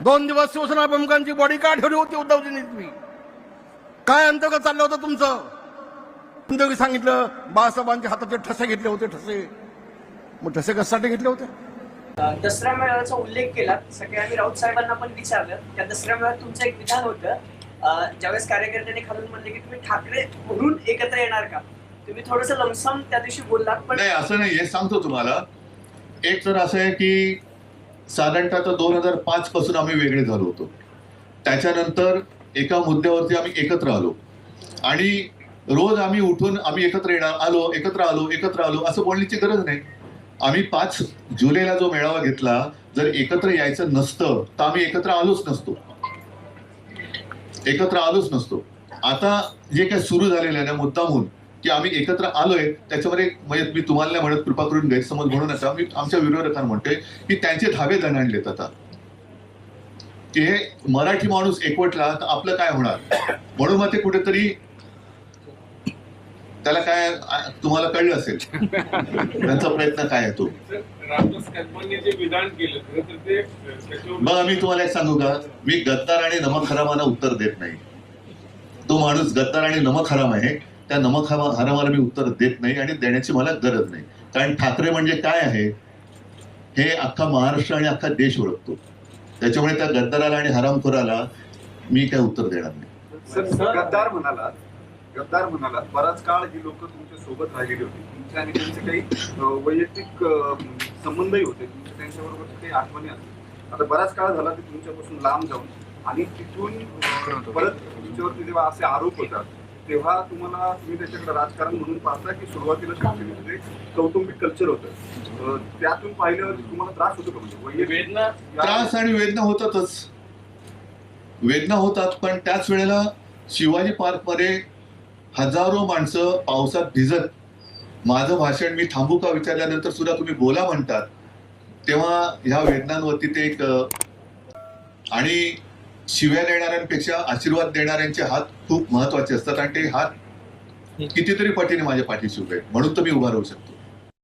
दोन दिवस शिवसेना प्रमुखांची बॉडी का ठेवली होती उद्धवजींनी तुम्ही काय अंतर्गत चाललं होतं तुमचं? सांगितलं बाळासाहेबांच्या हाताचे ठसे घेतले होते ठसे. मग ठसे कशासाठी घेतले होते? दसरा मेळाव्याचा उल्लेख केला. आम्ही राऊत साहेबांना पण विचारलं. त्या दसऱ्या मेळाव्यात तुमचं एक विधान होतं. अ, ज्यावेळेस कार्यकर्त्यांनी खालून म्हणले की तुम्ही ठाकरे म्हणून एकत्र येणार का? तुम्ही थोडस लमसम त्या दिवशी बोललात पण नाही असं नाही. हे सांगतो तुम्हाला. एक तर असं आहे की साधारणतः तर दोन हजार पाच पासून आम्ही वेगळे झालो होतो. त्याच्यानंतर एका मुद्द्यावरती आम्ही एकत्र आलो. आणि रोज आम्ही उठून आम्ही एकत्र येणार आलो एकत्र आलो एकत्र आलो असं बोलण्याची गरज नाही. आम्ही पाच जुलैला जो मेळावा घेतला जर एकत्र यायचं नसतं तर आम्ही एकत्र आलोच नसतो. एकत्र आलोच नसतो. आता जे काही सुरू झालेलं आहे ना मुद्दामून की आम्ही एकत्र आलोय त्याच्यामध्ये म्हणजे मी तुम्हाला नाही म्हणत कृपा करून गैरसमज म्हणू नका. मी आमच्या विरोधकांना म्हणतोय की त्यांचे धावे दणाणलेत आता. की हे मराठी माणूस एकवटला तर आपलं काय होणार? म्हणून मग ते कुठेतरी त्याला काय तुम्हाला कळलं असेल? त्यांचा प्रयत्न काय आहे तो? आम्ही बघा मी तुम्हाला एक सांगू का? मी गद्दार आणि नमक हरामाना उत्तर देत नाही. तो माणूस गद्दार आणि नमक हराम आहे. त्या नमक हरामाला मी उत्तर देत नाही आणि देण्याची मला गरज नाही. कारण ठाकरे म्हणजे काय आहे? हे अख्खा महाराष्ट्र आणि अख्खा देश ओळखतो. त्याच्यामुळे त्या गद्दाराला आणि हरामखोराला मी काय उत्तर देणार नाही. सर गद्दार म्हणालात गद्दार म्हणाला बराच काळ ही लोक तुमच्यासोबत राहिलेली होती. तुमच्या आणि त्यांचे काही वैयक्तिक संबंधही होते. तुमच्या त्यांच्याबरोबर काही आठवणी असतात आता बराच काळ झाला ते तुमच्यापासून लांब जाऊन आणि तिथून परत तुमच्यावरती जेव्हा असे आरोप होतात तेव्हा तुम्हाला तुम्ही त्याच्याकडे राजकारण म्हणून पाहता की सुरुवातीला शिवसेनेमध्ये कौटुंबिक कल्चर होतं. त्यातून पाहिल्यावर तुम्हाला त्रास होतो का म्हणजे? वेदना त्रास आणि वेदना होतातच. वेदना होतात पण त्याच वेळेला शिवाजी पार्कमध्ये हजारो माणसं पावसात भिजत माझं भाषण मी थांबू का विचारल्यानंतर सुद्धा तुम्ही बोला म्हणतात. तेव्हा ह्या वेदनांवरती ते एक आणि शिव्या देणाऱ्यांपेक्षा आशीर्वाद देणाऱ्यांचे हात खूप महत्त्वाचे असतात आणि ते हात कितीतरी पटीने माझ्या पाठीशी उभे म्हणून तर मी उभा राहू शकतो.